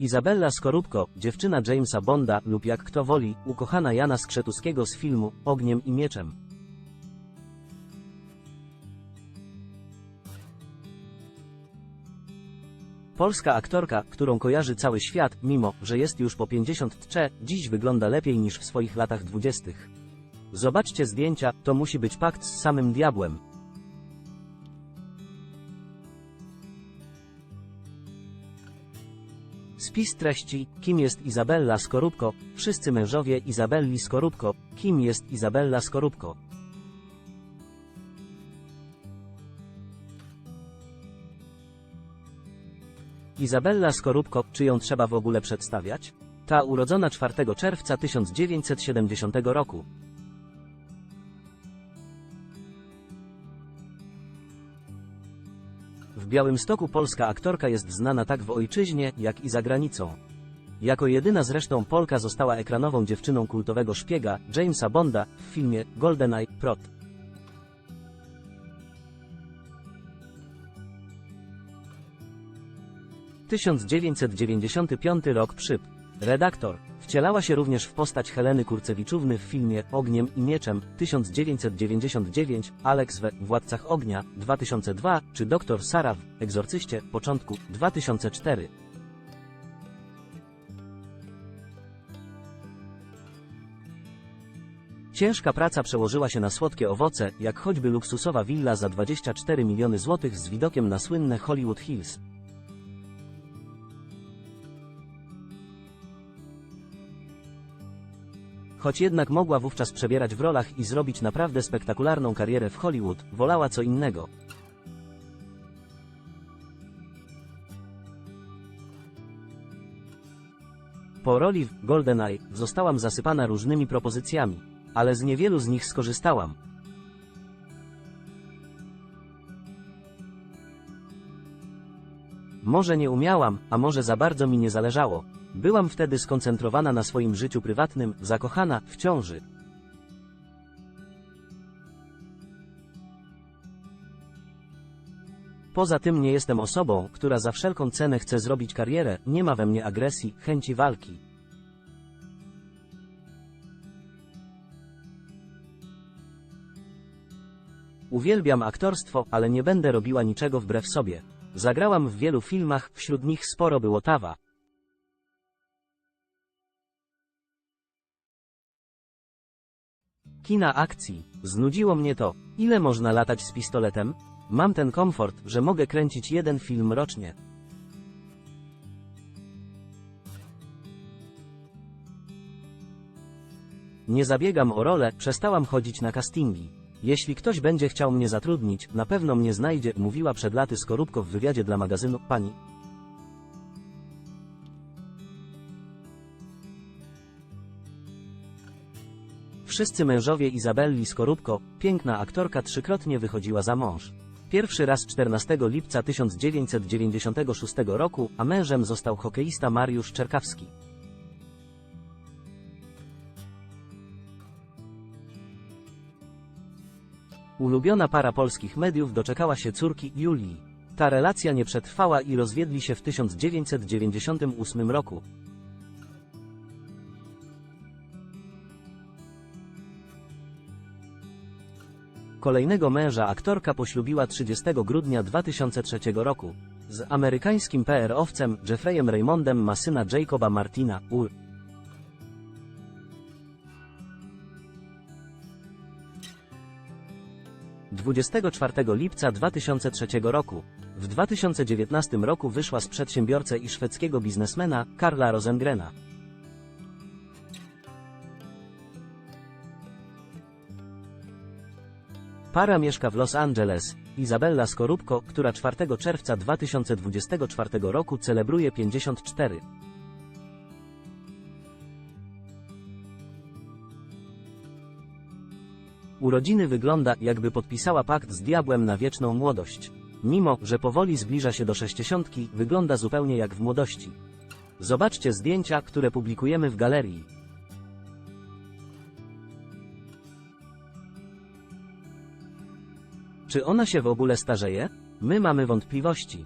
Izabella Skorupko, dziewczyna Jamesa Bonda lub jak kto woli, ukochana Jana Skrzetuskiego z filmu Ogniem i Mieczem. Polska aktorka, którą kojarzy cały świat, mimo, że jest już po 53, dziś wygląda lepiej niż w swoich latach dwudziestych. Zobaczcie zdjęcia, to musi być pakt z samym diabłem. Spis treści, kim jest Izabella Skorupko, wszyscy mężowie Izabelli Skorupko, kim jest Izabella Skorupko. Izabella Skorupko, czy ją trzeba w ogóle przedstawiać? Ta urodzona 4 czerwca 1970 roku. W Białymstoku polska aktorka jest znana tak w ojczyźnie, jak i za granicą. Jako jedyna zresztą Polka została ekranową dziewczyną kultowego szpiega, Jamesa Bonda, w filmie GoldenEye, Prot. – 1995 rok przyp. Redaktor. Wcielała się również w postać Heleny Kurcewiczówny w filmie Ogniem i Mieczem 1999, Alex we Władcach Ognia 2002 czy Dr Sara w Egzorcyście początku 2004. Ciężka praca przełożyła się na słodkie owoce, jak choćby luksusowa willa za 24 miliony złotych z widokiem na słynne Hollywood Hills. Choć jednak mogła wówczas przebierać w rolach i zrobić naprawdę spektakularną karierę w Hollywood, wolała co innego. Po roli w GoldenEye zostałam zasypana różnymi propozycjami, ale z niewielu z nich skorzystałam. Może nie umiałam, a może za bardzo mi nie zależało. Byłam wtedy skoncentrowana na swoim życiu prywatnym, zakochana, w ciąży. Poza tym nie jestem osobą, która za wszelką cenę chce zrobić karierę, nie ma we mnie agresji, chęci walki. Uwielbiam aktorstwo, ale nie będę robiła niczego wbrew sobie. Zagrałam w wielu filmach, wśród nich sporo było Tawa. Kina akcji. Znudziło mnie to. Ile można latać z pistoletem? Mam ten komfort, że mogę kręcić jeden film rocznie. Nie zabiegam o rolę, przestałam chodzić na castingi. Jeśli ktoś będzie chciał mnie zatrudnić, na pewno mnie znajdzie, mówiła przed laty Skorupko w wywiadzie dla magazynu Pani. Wszyscy mężowie Izabelli Skorupko, piękna aktorka trzykrotnie wychodziła za mąż. Pierwszy raz 14 lipca 1996 roku, a mężem został hokeista Mariusz Czerkawski. Ulubiona para polskich mediów doczekała się córki Julii. Ta relacja nie przetrwała i rozwiedli się w 1998 roku. Kolejnego męża aktorka poślubiła 30 grudnia 2003 roku. Z amerykańskim PR-owcem Jeffreyem Raymondem ma syna Jacoba Martina, ul. ...24 lipca 2003 roku. W 2019 roku wyszła z przedsiębiorcę i szwedzkiego biznesmena, Karla Rosengrena. Para mieszka w Los Angeles. Izabella Skorupko, która 4 czerwca 2024 roku celebruje 54. Urodziny wygląda, jakby podpisała pakt z diabłem na wieczną młodość. Mimo, że powoli zbliża się do sześćdziesiątki, wygląda zupełnie jak w młodości. Zobaczcie zdjęcia, które publikujemy w galerii. Czy ona się w ogóle starzeje? My mamy wątpliwości.